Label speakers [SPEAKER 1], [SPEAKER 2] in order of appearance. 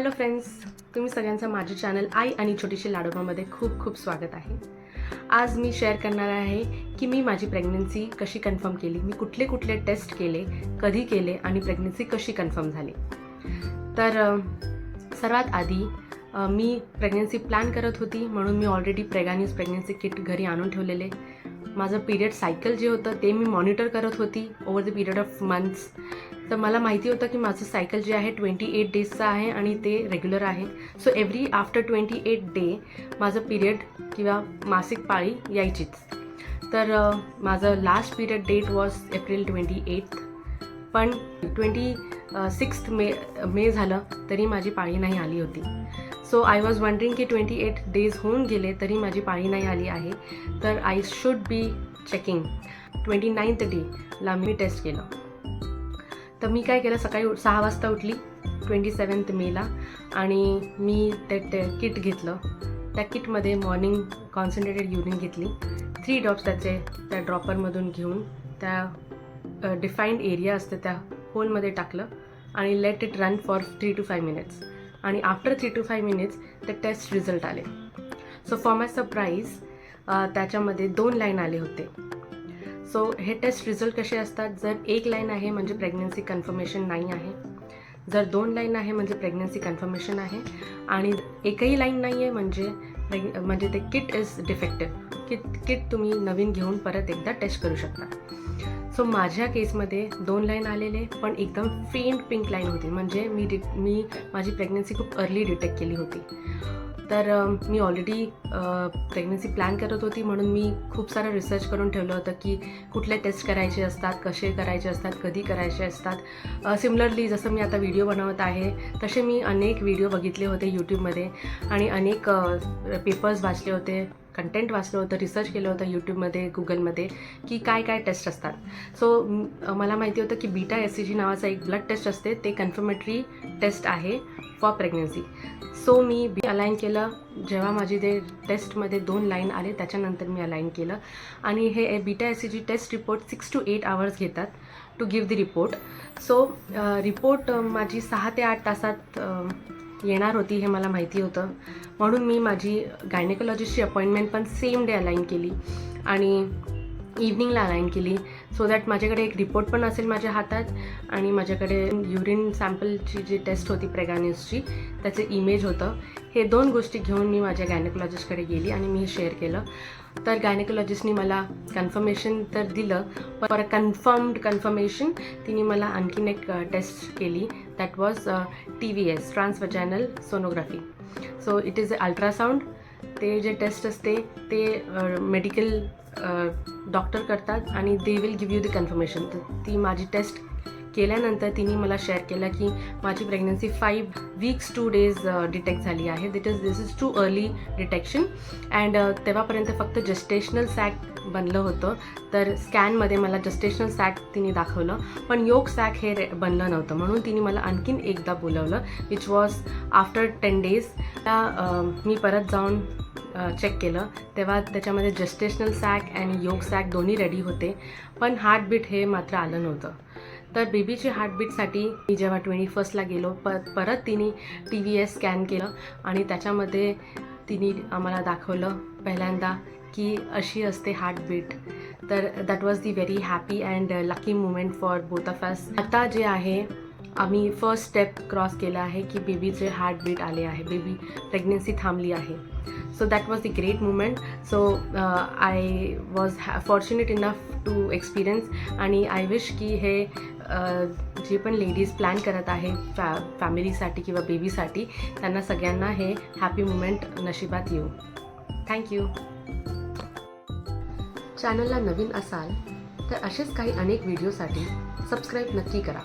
[SPEAKER 1] Hello friends तुम्ही सगळ्यांचं माझे चॅनल आई आणि छोटीशी लाडोबामध्ये खूप खूप स्वागत आहे. आज मी शेअर करणार आहे की मी माझी प्रेग्नन्सी कशी कन्फर्म केली मी कुठले कुठले टेस्ट केले कधी केले आणि प्रेग्नन्सी कशी कन्फर्म झाली. तर सर्वात आधी मी प्रेग्नन्सी प्लॅन करत होती म्हणून मी already Prega News pregnancy kit घरी आणून ठेवलेले. माझं पिरियड सायकल जे होतं ते मी मॉनिटर करत होती over the period of months तर मला माहिती होतं की माझं सायकल जे आहे ट्वेंटी एट डेजचं आहे आणि ते रेग्युलर आहे. So every after twenty eight day माझं पिरियड किंवा मासिक पाळी यायचीच. तर माझं last period date was April twenty eight पण ट्वेंटी सिक्स्थ मे मे झालं तरी माझी पाळी नाही आली होती. सो आय वॉज वंडरिंग की ट्वेंटी एट डेज होऊन गेले तरी माझी पाळी नाही आली आहे. तर I should be checking twenty ninth डेला मी टेस्ट केलं. तर मी काय केलं सकाळी उठ- सहा वाजता उठली ट्वेंटी सेवन्थ मेला आणि मी ते ते किट घेतलं. त्या किटमध्ये मॉर्निंग कॉन्सन्ट्रेटेड युरिन घेतली. थ्री ड्रॉप्स त्याचे त्या ड्रॉपरमधून घेऊन त्या डिफाईंड एरिया असते त्या होलमध्ये टाकलं आणि let it run for three two five minutes आणि after three two five minutes ते टेस्ट रिझल्ट आले. सो फॉर माय सरप्राईज त्याच्यामध्ये दोन लाईन आले होते. सो हे टेस्ट रिझल्ट कसे असतात? जर एक लाईन आहे म्हणजे प्रेग्नन्सी कन्फर्मेशन नाही आहे. जर दोन लाईन आहे म्हणजे प्रेग्नन्सी कन्फर्मेशन आहे. आणि एकही लाईन नाही आहे म्हणजे म्हणजे ते kit is defective kit kit तुम्ही नवीन घेऊन परत एकदा टेस्ट करू शकता. सो माझ्या केसमध्ये दोन लाईन आलेले पण एकदम फेंट पिंक लाईन होती. म्हणजे मी डि मी माझी प्रेग्नन्सी खूप अर्ली डिटेक्ट केली होती. तर मी ऑलरेडी प्रेग्नन्सी प्लॅन करत होती म्हणून मी खूप सारं रिसर्च करून ठेवलं होतं की कुठले टेस्ट करायचे असतात कसे करायचे असतात कधी करायचे असतात. सिमिलरली जसं मी आता व्हिडिओ बनवत आहे तसे मी अनेक व्हिडिओ बघितले होते यूट्यूबमध्ये आणि अनेक पेपर्स वाचले होते. कंटेंट वाचलं होतं रिसर्च केलं होतं यूट्यूबमध्ये गुगलमध्ये की काय काय टेस्ट असतात. सो मला माहिती होतं की बीटा एस सी जी नावाचा एक ब्लड टेस्ट असते ते कन्फर्मेटरी टेस्ट आहे फॉर प्रेग्नन्सी सो मी बी अलाईन केलं. जेव्हा माझी ते टेस्टमध्ये दोन लाईन आले त्याच्यानंतर मी अलाईन केलं. आणि हे beta S C G test report six two eight hours घेतात to give the report so report माझी सहा ते आठ तासात येणार होती हे मला माहिती होतं. म्हणून मी माझी गायनेकोलॉजिस्टची अपॉइंटमेंट पण सेम डे अलाईन केली आणि इव्हनिंगला अलाईन केली. सो दॅट माझ्याकडे एक रिपोर्ट पण असेल माझ्या हातात आणि माझ्याकडे युरिन सॅम्पलची जी टेस्ट होती प्रेगान्यूसची त्याचं इमेज होतं. हे दोन गोष्टी घेऊन मी माझ्या गायनेकोलॉजिस्टकडे गेली आणि मी हे शेअर केलं. तर गायनेकोलॉजिस्टनी मला कन्फर्मेशन तर दिलं पर कन्फर्म्ड कन्फर्मेशन तिने मला आणखीन एक टेस्ट केली. That was T V S transvaginal sonography so it is a ultrasound ते जे टेस्ट असते ते मेडिकल डॉक्टर करतात आणि they will give you the confirmation तर ती माझी टेस्ट केल्यानंतर तिने मला शेअर केलं की माझी pregnancy five weeks two days detect झाली आहे. It is this is too early detection and तेव्हापर्यंत फक्त जस्टेशनल सॅक बनलं होतं. तर स्कॅनमध्ये मला जस्टेशनल सॅक तिने दाखवलं. पण योग सॅक हे रे बनलं नव्हतं. म्हणून तिने मला आणखीन एकदा बोलवलं which was after ten days मी परत जाऊन चेक केलं. तेव्हा त्याच्यामध्ये gestational sac and yolk sac दोन्ही रेडी होते. पण हार्टबीट हे मात्र आलं नव्हतं. तर बेबीची हार्टबीटसाठी मी जेव्हा ट्वेंटी फर्स्टला गेलो प परत तिने टी व्ही एस स्कॅन केलं आणि त्याच्यामध्ये तिने आम्हाला दाखवलं पहिल्यांदा की अशी असते हार्टबीट तर that was the very happy and lucky moment for both of us आता जे आहे आम्ही फर्स्ट स्टेप क्रॉस केला आहे की बेबीचे हार्टबीट आले आहे. बेबी प्रेग्नन्सी थांबली आहे. So that was the great moment so I was ah fortunate enough to experience आणि आय विश की हे uh, जे पण लेडीज प्लॅन करत आहे फॅ फॅमिलीसाठी किंवा बेबीसाठी त्यांना सगळ्यांना हे हॅपी मुमेंट नशिबात येऊ. थँक्यू चॅनलला नवीन असाल तर असेच काही अनेक व्हिडिओसाठी सबस्क्राईब नक्की करा.